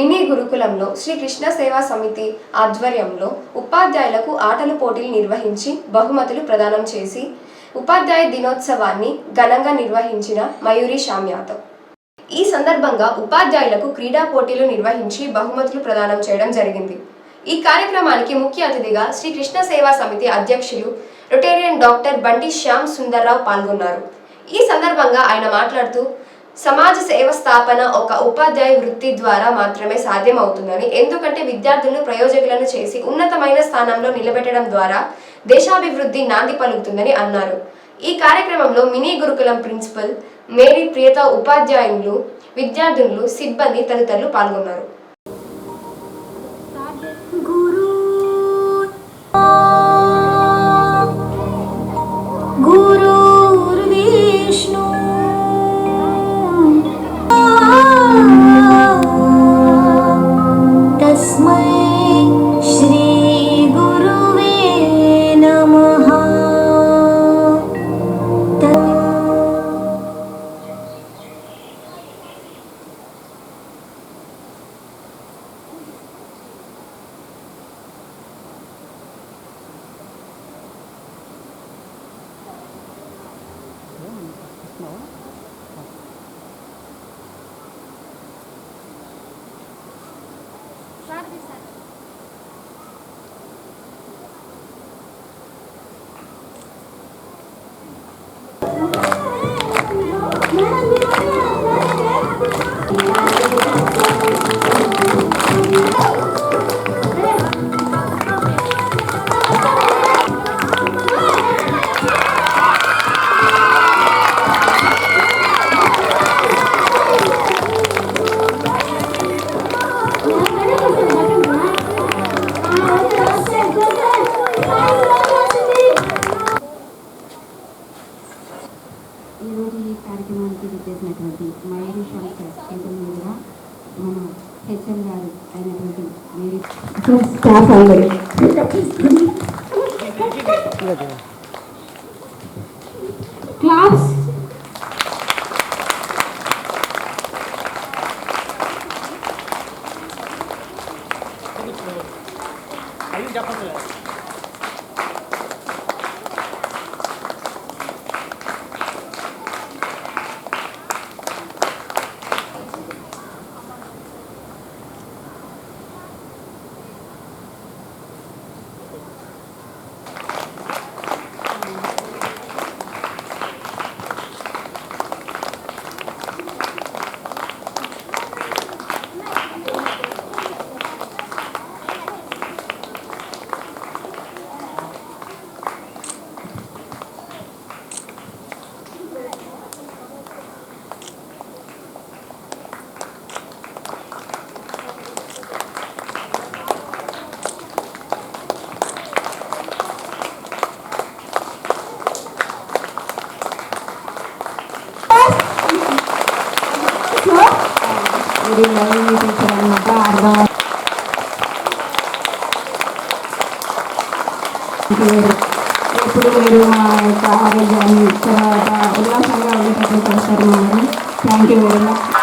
Mini గురుకులంలో శ్రీ కృష్ణ సేవా సమితి ఆధ్వర్యంలో ఉపాధ్యాయులకు ఆటల పోటీలు నిర్వహించి బహుమతులు ప్రదానం చేసి ఉపాధ్యాయ దినోత్సవాన్ని ఘనంగా నిర్వహించిన మయూరి శ్యామ్ యాదవ్ ఈ సందర్భంగా ఉపాధ్యాయులకు క్రీడా పోటీలు నిర్వహించి బహుమతులు ప్రదానం చేయడం జరిగింది. ఈ కార్యక్రమానికి ముఖ్య అతిథిగా శ్రీ కృష్ణ సేవా సమితి అధ్యక్షులు రొటేరియన్ డాక్టర్ బండి శ్యామ్ సుందర్రావు పాల్గొన్నారు. ఈ సందర్భంగా ఆయన మాట్లాడుతూ సమాజ సేవ స్థాపన ఒక ఉపాధ్యాయ వృత్తి ద్వారా మాత్రమే సాధ్యమవుతుందని ఎందుకంటే విద్యార్థులను ప్రయోజకులను చేసి ఉన్నతమైన స్థానంలో నిలబెట్టడం ద్వారా దేశాభివృద్ధి నాంది పలుకుతుందని అన్నారు. ఈ కార్యక్రమంలో మినీ గురుకులం ప్రిన్సిపల్ మేరీ ప్రియత ఉపాధ్యాయులు విద్యార్థులు సిబ్బంది తదితరులు పాల్గొన్నారు. గురు విష్ణు Mama. హెచ్ఎం గారు అయినటువంటి స్టాఫ్ అందరూ క్లాస్ ఎప్పుడు మీరు మా యొక్క ఆరోగ్యాన్ని తర్వాత ఉల్లాసంగా ఉండేటట్టు చేస్తారు మమ్మల్ని థ్యాంక్ యూ వెరీ మచ్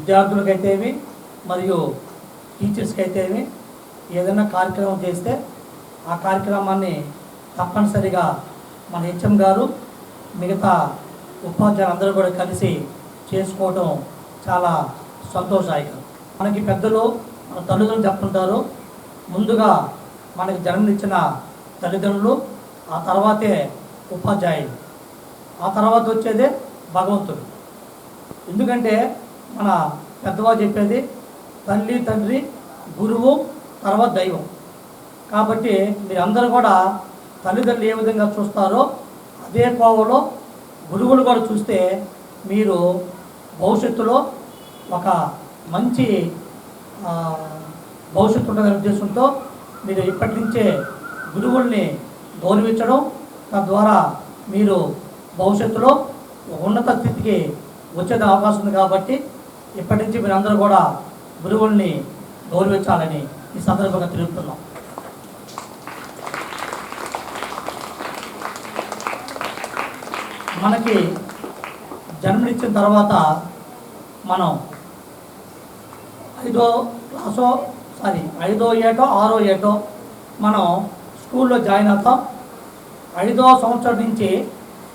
విద్యార్థులకైతేమి మరియు టీచర్స్కి అయితేమి ఏదైనా కార్యక్రమం చేస్తే ఆ కార్యక్రమాన్ని తప్పనిసరిగా మన హెచ్ఎం గారు మిగతా ఉపాధ్యాయులు అందరూ కూడా కలిసి చేసుకోవడం చాలా సంతోషదాయకం. మనకి పెద్దలు మన తల్లిదండ్రులు చెప్తుంటారు ముందుగా మనకి జన్మనిచ్చిన తల్లిదండ్రులు ఆ తర్వాతే ఉపాధ్యాయులు. ఆ తర్వాత వచ్చేదే భగవంతుడు. ఎందుకంటే మన పెద్దవా చెప్పేది తల్లి తండ్రి గురువు తర్వాత దైవం. కాబట్టి మీరందరూ కూడా తల్లిదండ్రులు ఏ విధంగా చూస్తారో అదే కోవలో గురువులు కూడా చూస్తే మీరు భవిష్యత్తులో ఒక మంచి భవిష్యత్తు ఉంటుందనే ఉద్దేశంతో మీరు ఇప్పటి నుంచే గురువుల్ని గౌరవించడం తద్వారా మీరు భవిష్యత్తులో ఉన్నత స్థితికి వచ్చే అవకాశం ఉంది కాబట్టి ఇప్పటి నుంచి మీరందరూ కూడా గురువుల్ని గౌరవించాలని ఈ సందర్భంగా తెలుపుతున్నాం మనకి జన్మనిచ్చిన తర్వాత మనం ఐదో క్లాసో సారీ ఐదో ఏటో ఆరో ఏటో మనం స్కూల్లో జాయిన్ అవుతాం. ఐదో సంవత్సరం నుంచి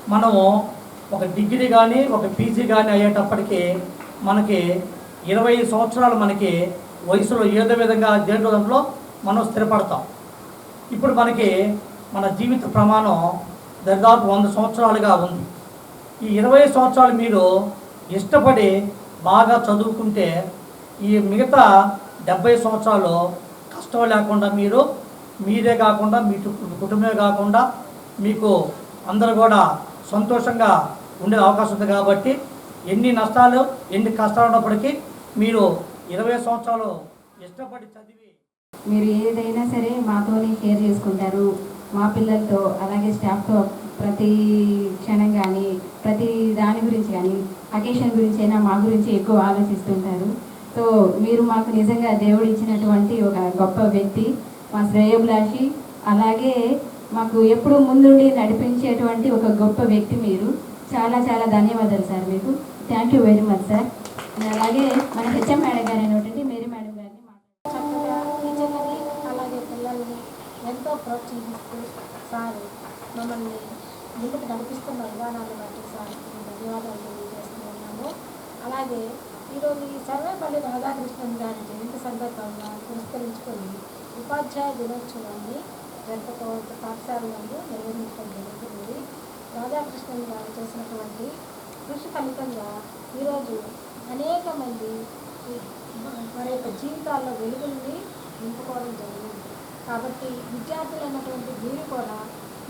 మనము ఒక డిగ్రీ కానీ ఒక పీజీ కానీ అయ్యేటప్పటికి మనకి ఇరవై సంవత్సరాలు మనకి వయసులో ఏదో విధంగా దేంట్లో దాంట్లో మనం స్థిరపడతాం. ఇప్పుడు మనకి మన జీవిత ప్రమాణం దాదాపు వంద సంవత్సరాలుగా ఉంది. ఈ ఇరవై సంవత్సరాలు మీరు ఇష్టపడి బాగా చదువుకుంటే ఈ మిగతా డెబ్బై సంవత్సరాలు కష్టం లేకుండా మీరు మీరే కాకుండా మీ కుటుంబమే కాకుండా మీకు అందరూ కూడా సంతోషంగా ఉండే అవకాశం ఉంది కాబట్టి ఎన్ని నష్టాలు ఎన్ని కష్టాలు ఉన్నప్పటికీ మీరు ఇరవై సంవత్సరాలు ఇష్టపడి చదివి మీరు ఏదైనా సరే మాతోనే షేర్ చేసుకుంటారు. మా పిల్లలతో అలాగే స్టాఫ్తో ప్రతి క్షణం కానీ ప్రతి దాని గురించి కానీ అకేషన్ గురించి అయినా మా గురించి ఎక్కువ ఆలోచిస్తుంటారు. సో మీరు మాకు నిజంగా దేవుడు ఇచ్చినటువంటి ఒక గొప్ప వ్యక్తి మా శ్రేయోభిలాషి అలాగే మాకు ఎప్పుడు ముందుండి నడిపించేటువంటి ఒక గొప్ప వ్యక్తి మీరు. చాలా చాలా ధన్యవాదాలు సార్ మీకు. Thank you very much sir అలాగే మన హెచ్ఎం మేడం గారు అయినటువంటి మేరీ మేడం గారిని మాట్లాడుతున్నాను చక్కగా టీచర్లని అలాగే పిల్లల్ని ఎంతో ప్రోత్సహిస్తూ సార్ మమ్మల్ని ముందుకు నడిపిస్తున్న విధానాలు బట్టి సార్ ధన్యవాదాలు తెలియజేస్తున్నాము అలాగే ఈరోజు ఈ సర్వేపల్లి రాధాకృష్ణన్ గారి జయంతి సందర్భంగా పురస్కరించుకొని ఉపాధ్యాయ దినోత్సవాన్ని జంతతో పాఠశాలలో నిర్వహించడం జరుగుతుంది. రాధాకృష్ణన్ గారు చేసినటువంటి కృషి ఫలితంగా ఈరోజు అనేక మంది ఈ వారి యొక్క జీవితాల్లో వెలుగుల్ని నింపుకోవడం జరిగింది. కాబట్టి విద్యార్థులు అన్నటువంటి మీరు కూడా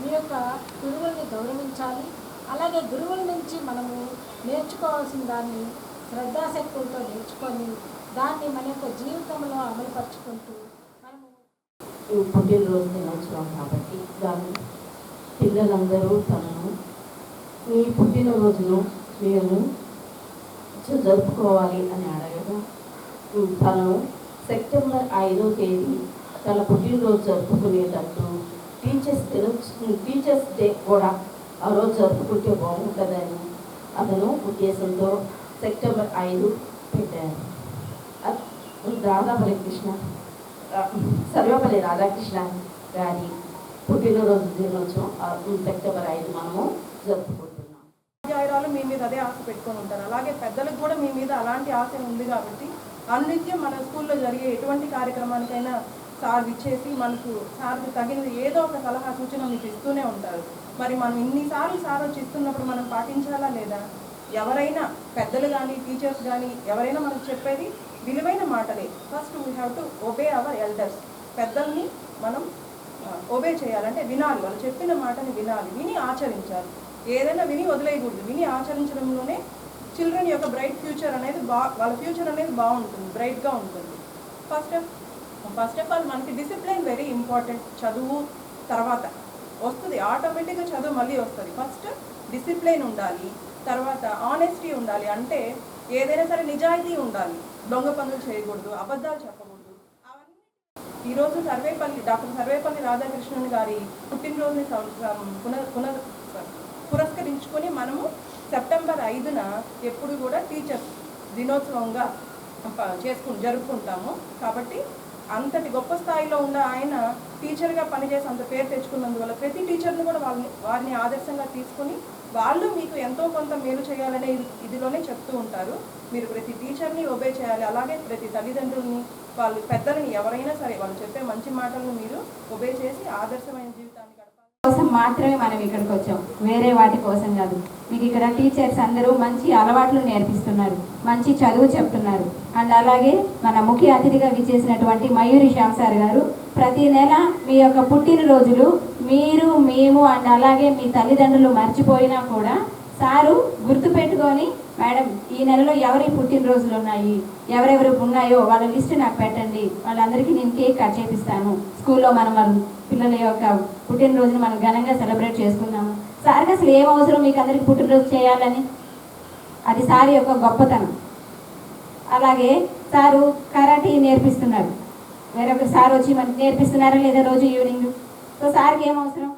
మీ యొక్క గురువుల్ని గౌరవించాలి. అలాగే గురువుల నుంచి మనము నేర్చుకోవాల్సిన దాన్ని శ్రద్ధాశక్తులతో నేర్చుకొని దాన్ని మన యొక్క జీవితంలో అమలుపరుచుకుంటూ మనము పుట్టినరోజు దినోత్సవం కాబట్టి దాన్ని పిల్లలందరూ తమను మీ పుట్టినరోజును మేము జరుపుకోవాలి అని అడగగా తను సెప్టెంబర్ ఐదో తేదీ తన పుట్టినరోజు జరుపుకునేటట్టు టీచర్స్ దినోత్సవం టీచర్స్ డే కూడా ఆ రోజు జరుపుకుంటే బాగుంటుందని అతను ఉద్దేశంతో సెప్టెంబర్ ఐదు పెట్టారు. అ- రాధాపల్లి కృష్ణ రా- సర్వేపల్లి రాధాకృష్ణ గారి పుట్టినరోజు దినోత్సవం సెప్టెంబర్ ఐదు మనము జరుపుకుంటాం. ఉపాధ్యాయురాలు మీ మీద అదే ఆశ పెట్టుకొని ఉంటారు. అలాగే పెద్దలకు కూడా మీ మీద అలాంటి ఆశ ఉంది కాబట్టి అన్నిత్యం మన స్కూల్లో జరిగే ఎటువంటి కార్యక్రమానికైనా సార్ ఇచ్చేసి మనకు సార్కి తగినది ఏదో ఒక సలహా సూచన మీకు ఇస్తూనే ఉంటారు. మరి మనం ఇన్నిసార్లు సార్ వచ్చి ఇస్తున్నప్పుడు మనం పాటించాలా లేదా? ఎవరైనా పెద్దలు కానీ టీచర్స్ కానీ ఎవరైనా మనకు చెప్పేది విలువైన మాటలే. First we have to obey our elders పెద్దల్ని మనం ఒబే చేయాలంటే వినాలి. వాళ్ళు చెప్పిన మాటని వినాలి. విని ఆచరించాలి. ఏదైనా విని వదిలేయకూడదు. విని ఆచరించడంలోనే చిల్డ్రన్ యొక్క బ్రైట్ ఫ్యూచర్ అనేది బా వాళ్ళ ఫ్యూచర్ అనేది బాగుంటుంది బ్రైట్గా ఉంటుంది. ఫస్ట్ ఫస్ట్ ఆఫ్ ఆల్ మనకి డిసిప్లిన్ వెరీ ఇంపార్టెంట్. చదువు తర్వాత వస్తుంది. ఆటోమేటిక్గా చదువు మళ్ళీ వస్తుంది. ఫస్ట్ డిసిప్లిన్ ఉండాలి తర్వాత ఆనెస్టీ ఉండాలి అంటే ఏదైనా సరే నిజాయితీ ఉండాలి. దొంగ పనులు చేయకూడదు అబద్ధాలు చెప్పకూడదు. అవన్నీ ఈరోజు సర్వేపల్లి డాక్టర్ సర్వేపల్లి రాధాకృష్ణన్ గారి పుట్టినరోజుని సం- పునః పునః పురస్కరించుకొని మనము సెప్టెంబర్ ఐదున ఎప్పుడు కూడా టీచర్స్ దినోత్సవంగా చేసుకు జరుపుకుంటాము. కాబట్టి అంతటి గొప్ప స్థాయిలో ఉన్న ఆయన టీచర్గా పనిచేసి అంత పేరు తెచ్చుకున్నందువల్ల ప్రతి టీచర్ని కూడా వాళ్ళని వారిని ఆదర్శంగా తీసుకొని వాళ్ళు మీకు ఎంతో కొంత మేలు చేయాలనే ఇదిలోనే చెప్తూ ఉంటారు. మీరు ప్రతి టీచర్ని ఒబే చేయాలి. అలాగే ప్రతి తల్లిదండ్రుల్ని వాళ్ళు పెద్దలని ఎవరైనా సరే వాళ్ళు చెప్పే మంచి మాటలను మీరు ఒబే చేసి ఆదర్శమైన జీవితాన్ని కోసం మాత్రమే మనం ఇక్కడికి వచ్చాం. వేరే వాటి కోసం కాదు. మీకు ఇక్కడ టీచర్స్ అందరూ మంచి అలవాట్లు నేర్పిస్తున్నారు. మంచి చదువు చెప్తున్నారు. అండ్ అలాగే మన ముఖ్య అతిథిగా విచ్చేసినటువంటి మయూరి శ్యామ్ సార్ గారు ప్రతి నెల మీ యొక్క పుట్టినరోజులు మీరు మేము అండ్ అలాగే మీ తల్లిదండ్రులు మర్చిపోయినా కూడా సారు గుర్తుపెట్టుకొని మేడం ఈ నెలలో ఎవరి పుట్టినరోజులు ఉన్నాయి? ఎవరెవరు ఉన్నాయో వాళ్ళ లిస్ట్ నాకు పెట్టండి. వాళ్ళందరికీ నేను కేక్ కట్ చేపిస్తాను. స్కూల్లో మనం పిల్లల యొక్క పుట్టినరోజుని మనం ఘనంగా సెలబ్రేట్ చేసుకున్నాము సార్కి అసలు ఏం అవసరం? మీకు అందరికీ పుట్టినరోజు చేయాలని? అది సార్ యొక్క గొప్పతనం. అలాగే సారు కరాటీ నేర్పిస్తున్నాడు వేరొక సార్ వచ్చి మనకి నేర్పిస్తున్నారా లేదా రోజు ఈవినింగ్? సో సార్కి ఏం అవసరం?